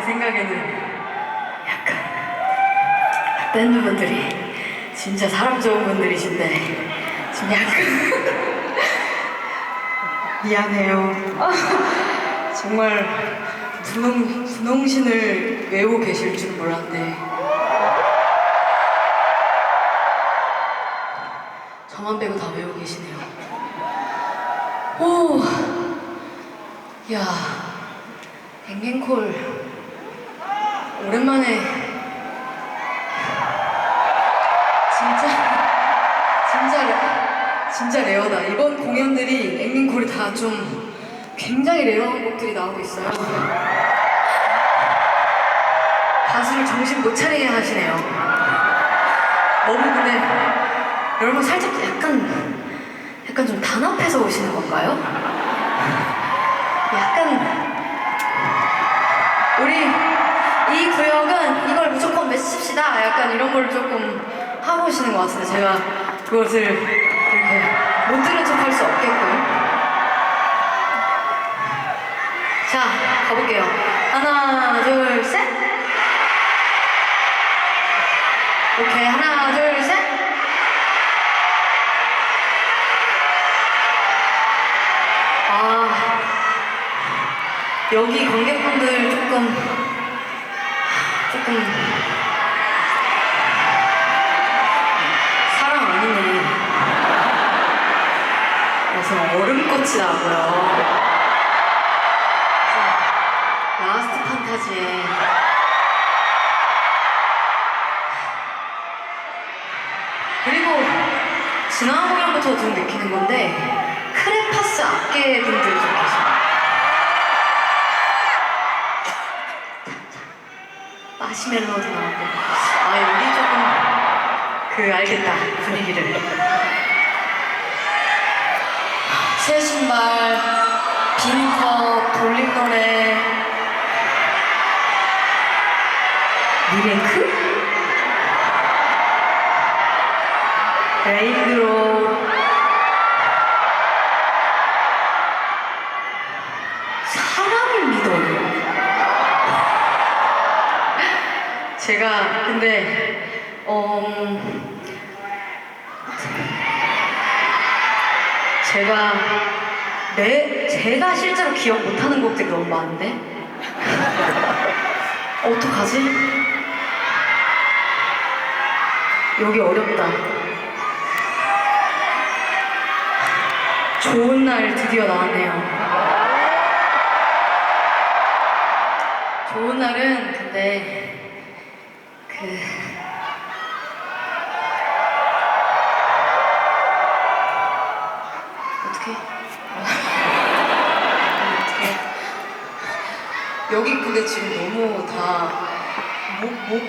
생각에는 약간 밴드 분들이 진짜 사람 좋은 분들이신데 지금 약간 미안해요. 정말 분홍, 분홍신을 외우고 계실 줄 몰랐는데 저만 빼고 다 외우고 계시네요. 오, 야, 앵앵콜 오랜만에 진짜 진짜 레, 진짜 레어다. 이번 공연들이 앵앵콜이 다 좀 굉장히 레어한 곡들이 나오고 있어요. 가수를 정신 못 차리게 하시네요. 너무 근데 여러분 살짝 약간 약간 좀 단합해서 오시는 건가요? 약간 이런 걸 조금 하고 오시는 것 같은데 제가 그것을 이렇게 못 들은 척 할 수 없게끔. 자, 가볼게요. 하나, 둘, 셋. 오케이, 하나, 둘, 셋. 아, 여기 관객분들 조금, 조금, 얼음꽃이 나고요. 라스트 판타지에 그리고 지난 공연부터 좀 느끼는 건데 크레파스 악계 분들 좀 계셔요. 마시멜로도 나오고 아 여기 조금 그 알겠다 분위기를 새 신발 빈컵 볼링 노래 리메이크? 레인드로. 사람을 믿어요. 제가 근데 어 제가 내 제가 실제로 기억 못하는 곡들이 너무 많은데 어떡하지? 여기 어렵다. 좋은 날 드디어 나왔네요. 좋은 날은 근데 그 여기 근데 지금 너무 다 뭐, 뭐,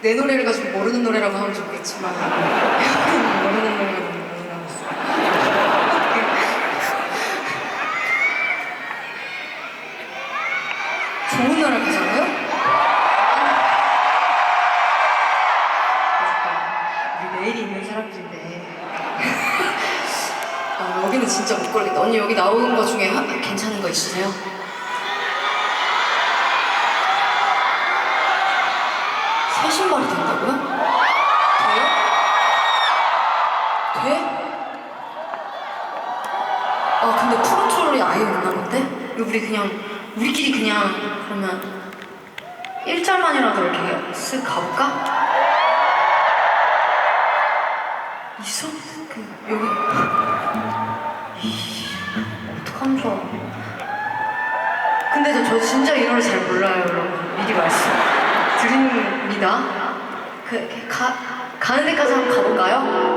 내 노래를 가지고 모르는 노래라고 하면 좋겠지만 모르는 많이 나왔어. 좋은 나라 가자고요? 우리 내일이 있는 사람들인데 아, 여기는 진짜 못 걸겠다. 언니 여기 나오는 거 중에 하- 괜찮은 거 있으세요? 신발이 된다고요? 돼요? 돼? 아 근데 프로트롤이 아예 없나 본데? 우리 그냥 우리끼리 그냥 그러면 1절만이라도 이렇게 쓱 가볼까? 있어? 그 여기 이, 어떡하면 좋아 근데 저, 저 진짜 이 노래 잘 몰라요 여러분 미리 말씀 드립니다 그 가, 가는 데까지 한번 가볼까요?